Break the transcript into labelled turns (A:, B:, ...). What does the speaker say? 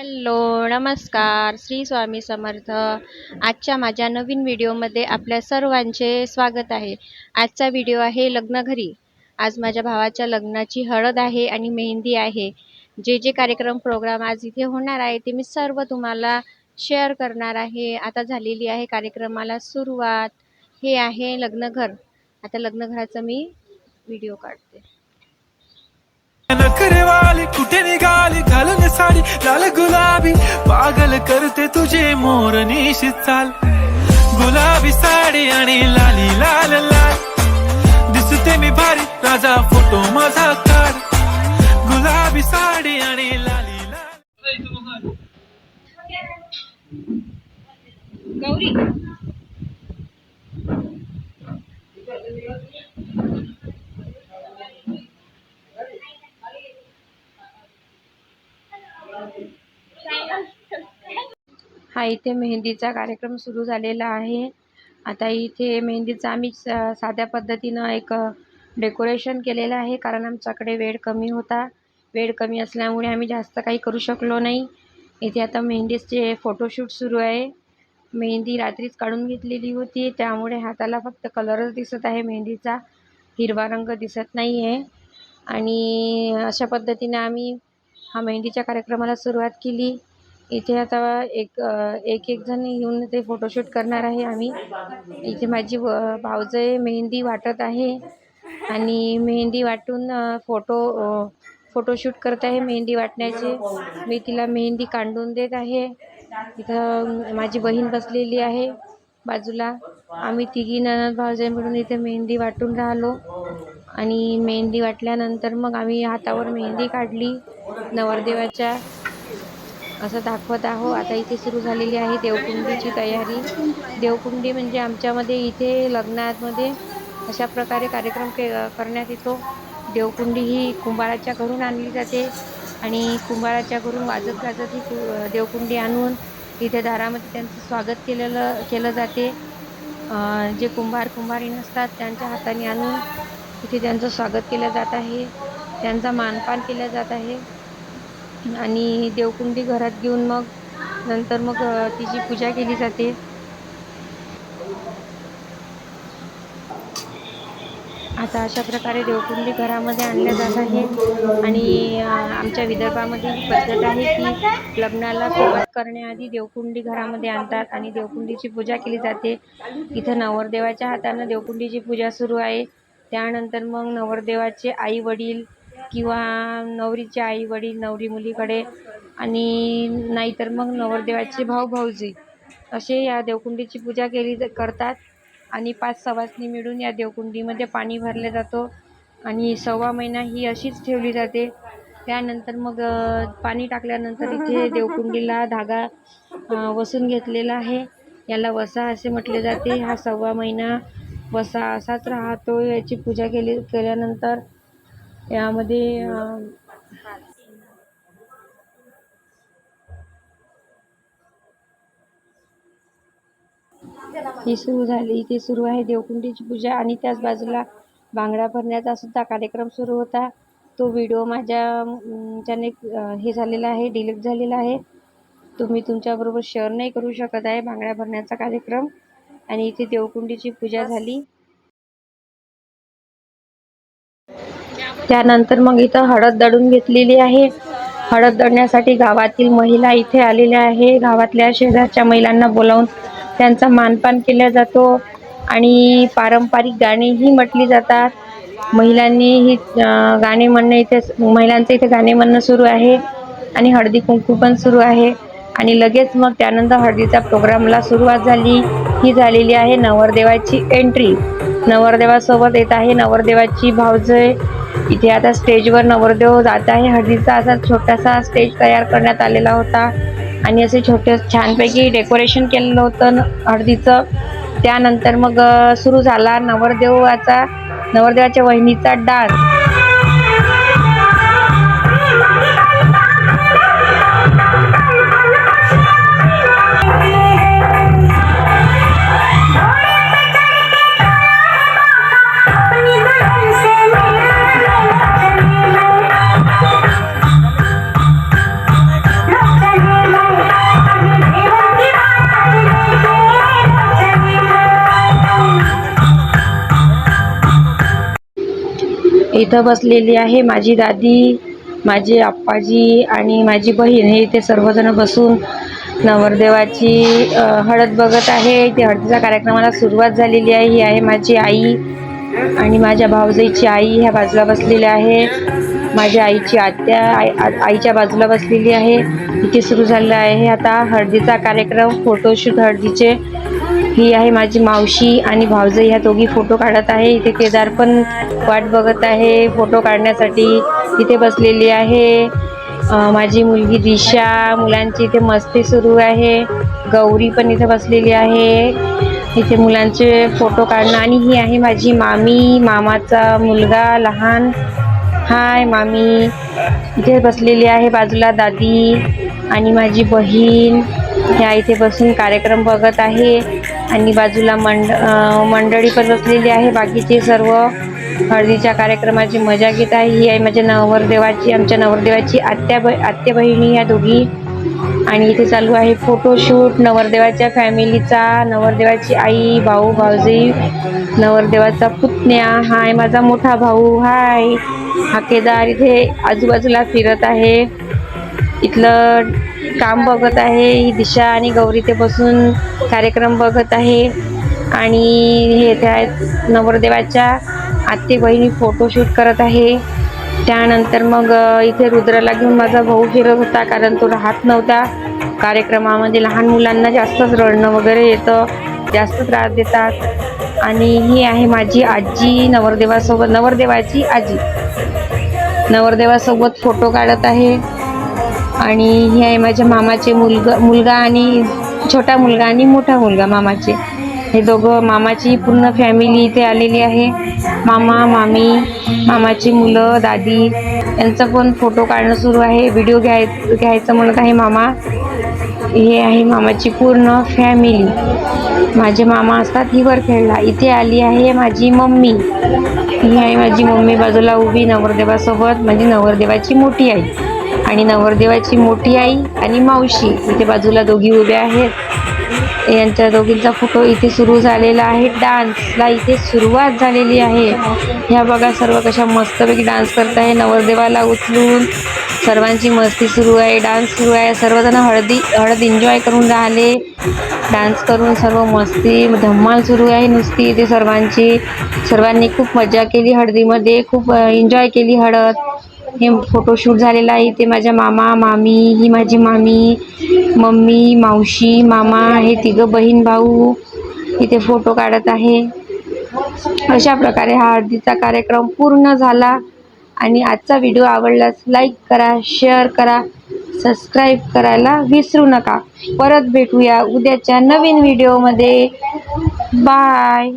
A: Hello नमस्कार. श्री स्वामी समर्थ. आजच्या माझ्या नवीन व्हिडिओमध्ये आपल्या सर्वांचे स्वागत आहे. आजचा व्हिडिओ आहे लग्नघरी आज माझ्या भावाच्या लग्नाची हळद आहे आणि मेहंदी आहे. जे जे कार्यक्रम प्रोग्राम आज इथे होणार आहे ते मी सर्व तुम्हाला शेअर करणार आहे. आता झालेली आहे कार्यक्रमाला सुरुवात. हे आहे लग्नघर आता लग्नघराचा मी व्हिडिओ काढते.
B: नखरेवाली कुठे निघाली? घालून साडी लाल गुलाबी. पागल करते तुझे मोर निशित चाल गुलाबी साडी आणि लाली लाल लाल. दिसते मी भारी राजा फोटो माझा काढ. गुलाबी साडी आणि लाली लाल.
A: गौरी. इथे मेहंदीचा कार्यक्रम सुरू झालेला आहे. आता इथे मेहंदीचा आम्ही स- साध्या पद्धतीनं एक डेकोरेशन केलेलं आहे. कारण आमच्याकडे वेळ कमी होता. वेळ कमी असल्यामुळे आम्ही जास्त काही करू शकलो नाही. इथे आता मेहंदीचे फोटोशूट सुरू आहे. मेहंदी रात्रीच काढून घेतलेली होती. त्यामुळे हाताला फक्त कलरच दिसत आहे. मेहंदीचा हिरवा रंग दिसत नाही आहे आणि अशा पद्धतीने आम्ही हा मेहंदीच्या कार्यक्रमाला सुरुवात केली. इथे आता एक एक एक जण येऊन ते फोटोशूट करणार आहे आम्ही. इथे माझी व भावजय मेहंदी वाटत आहे. आणि मेहंदी वाटून फोटो फोटोशूट करत आहे मेहंदी वाटण्याचे. मी तिला मेहंदी काढून देत आहे. इथं माझी बहीण बसलेली आहे बाजूला. आम्ही तिघी ननद भावजय मिळून इथे मेहंदी वाटून राहिलो. आणि मेहंदी वाटल्यानंतर मग आम्ही हातावर मेहंदी काढली. नवरदेवाच्या असं दाखवत आहो आता इथे सुरू झालेली आहे देवकुंडीची तयारी. देवकुंडी म्हणजे आमच्यामध्ये इथे लग्नामध्ये अशा प्रकारे कार्यक्रम के करण्यात येतो. देवकुंडी ही कुंभाराच्या घरून आणली जाते आणि कुंभाराच्या घरून वाजत गाजत ही देवकुंडी आणून इथे दारामध्ये त्यांचं स्वागत केलेलं केलं जाते. जे कुंभार कुंभारी नसतात त्यांच्या हाताने आणून इथे त्यांचं स्वागत केलं जात आहे. त्यांचा मानपान केला जात आहे. आणि देवकुंडी घरात घेऊन मग नंतर मग तिची पूजा केली जाते. आता अशा प्रकारे देवकुंडी घरामध्ये आणल्या जात आहे. आणि आमच्या विदर्भामध्ये ही पद्धत आहे की लग्नाला सुरुवात करण्याआधी देवकुंडी घरामध्ये आणतात आणि देवकुंडीची पूजा केली जाते. इथं नवरदेवाच्या हातानं देवकुंडीची पूजा सुरू आहे. त्यानंतर मग नवरदेवाचे आई वडील किंवा नवरीचे आई वडील नवरी मुलीकडे आणि नाहीतर मग नवरदेवाचे भाऊ भाऊजी असे या देवकुंडीची पूजा केली ज- करतात. आणि पाच सवासणी मिळून या देवकुंडीमध्ये पाणी भरले जातो आणि सव्वा महिना ही अशीच ठेवली जाते. त्यानंतर मग पाणी टाकल्यानंतर इथे देवकुंडीला धागा वसून घेतलेला आहे. याला वसा असे म्हटले जाते. हा सव्वा महिना वसा असाच राहतो. याची पूजा केली केल्यानंतर यामध्ये ही सुरू झाली. इथे सुरू आहे देवकुंडीची पूजा आणि त्याच बाजूला बांगडा भरण्याचा सुद्धा कार्यक्रम सुरू होता. तो व्हिडिओ माझ्या त्याने हे झालेला आहे डिलीट झालेला आहे. तुम्ही तुमच्याबरोबर शेअर नाही करू शकत आहे बांगड्या भरण्याचा कार्यक्रम. आणि इथे देवकुंडीची पूजा झाली. त्यानंतर मग इथं हळद दळून घेतलेली आहे. हळद दळण्यासाठी गावातील महिला इथे आलेल्या आहे. गावातल्या शेजारच्या महिलांना बोलावून त्यांचा मानपान केला जातो आणि पारंपरिक गाणीही म्हटली जातात. महिलांनी ही गाणे म्हणणं इथे महिलांचं इथे गाणे म्हणणं सुरू आहे आणि हळदी कुंकू पण सुरू आहे. आणि लगेच मग त्यानंतर हळदीचा प्रोग्रामला सुरुवात झाली. ही झालेली आहे नवरदेवाची एंट्री. नवरदेवासोबत येत आहे. नवरदेवाची भावजय इथे आता स्टेजवर नवरदेव जात आहे. हळदीचा असा छोटासा स्टेज तयार करण्यात आलेला होता. आणि असे छोटे छानपैकी डेकोरेशन केलेलं होतं हळदीचं. त्यानंतर मग सुरू झाला नवरदेवाचा नवरदेवाच्या वहिनीचा डान्स. इथं बसलेली आहे माझी दादी माझे आप्पाजी आणि माझी बहीण. हे इथे सर्वजण बसून नवरदेवाची हळद बघत आहे. इथे हळदीच्या कार्यक्रमाला सुरुवात झालेली आहे. ही आहे माझी आई आणि माझ्या भावजाईची आई ह्या बाजूला बसलेली आहे. माझ्या आईची आत्या आई आ- आईच्या बाजूला बसलेली आहे. इथे सुरू झालेलं आहे. आता हळदीचा कार्यक्रम फोटोशूट हळदीचे. ही आहे माझी मावशी आणि भावजाई ह्या दोघी फोटो काढत आहे. इथे केदार पण वाट बघत आहे. फोटो काढण्यासाठी इथे बसलेली आहे. माझी मुलगी दिशा. मुलांची इथे मस्ती सुरू आहे. गौरी पण इथे बसलेली आहे. इथे मुलांचे फोटो काढणं. आणि ही आहे माझी मामी. मामाचा मुलगा लहान. हाय मामी. इथे बसलेली आहे बाजूला दादी आणि माझी बहीण. ह्या इथे बसून कार्यक्रम बघत आहे. आणि बाजूला मंड मंडळी पण बसलेली आहे. बाकीचे सर्व हळदीच्या कार्यक्रमाची मजा घेत आहे. ही आहे माझ्या नवरदेवाची आमच्या नवरदेवाची आत्या ब आत्या बहिणी या दोघी. आणि इथे चालू आहे फोटोशूट. नवरदेवाच्या फॅमिलीचा नवरदेवाची आई भाऊ भाऊजी नवरदेवाचा पुतण्या. हाय माझा मोठा भाऊ. हाय. हा केदार इथे आजूबाजूला फिरत आहे. इथलं काम बघत आहे. ही दिशा आणि गौरी ते बसून कार्यक्रम बघत आहे. आणि हे त्या नवरदेवाच्या आत्ते बहिणी फोटोशूट करत आहे. त्यानंतर मग इथे रुद्राला घेऊन माझा भाऊ फिरत होता कारण तो राहत नव्हता. कार्यक्रमामध्ये लहान मुलांना जास्तच रडणं वगैरे येतं. जास्त त्रास देतात. आणि ही आहे माझी आजी नवरदेवासोबत नवरदेवाची आजी. नवरदेवासोबत फोटो काढत आहे. आणि हे आहे माझ्या मामाचे मुलगा मुलगा आणि छोटा मुलगा आणि मोठा मुलगा मामाचे. हे दोघं मामाची पूर्ण फॅमिली इथे आलेली आहे. मामा मामी मामाची मुलं दादी यांचं पण फोटो काढणं सुरू आहे. व्हिडिओ घ्याय घ्यायचं म्हणत आहे मामा. हे आहे मामाची पूर्ण फॅमिली माझे मामा असतात ही वर खेळला. इथे आली आहे माझी मम्मी. ही आहे माझी मम्मी बाजूला उभी नवरदेवासोबत. म्हणजे नवरदेवाची मोठी आई. आणि नवरदेवाची मोठी आई आणि मावशी इथे बाजूला दोघी उभ्या आहेत. यांच्या दोघींचा फोटो इथे सुरू झालेला आहे. डान्सला इथे सुरुवात झालेली आहे. ह्या बघा सर्व कशा मस्तपैकी डान्स करत आहे. नवरदेवाला उचलून सर्वांची मस्ती सुरू आहे. डान्स सुरू आहे. सर्वजण हळदी हळद एन्जॉय करून राहिले. डान्स करून सर्व मस्ती धम्माल सुरू आहे नुसती इथे सर्वांची. सर्वांनी खूप मजा केली हळदीमध्ये. खूप एन्जॉय केली हळद. हे फोटोशूट झालेलं आहे. इथे माझ्या मामा मामी ही माझी मामी मम्मी मावशी मामा हे तिघं बहीण भाऊ इथे फोटो काढत आहे. अशा प्रकारे हा हळदीचा कार्यक्रम पूर्ण झाला आणि आजचा व्हिडिओ आवडल्यास लाईक करा शेअर करा सबस्क्राईब करायला विसरू नका. परत भेटूया उद्याच्या नवीन व्हिडिओमध्ये बाय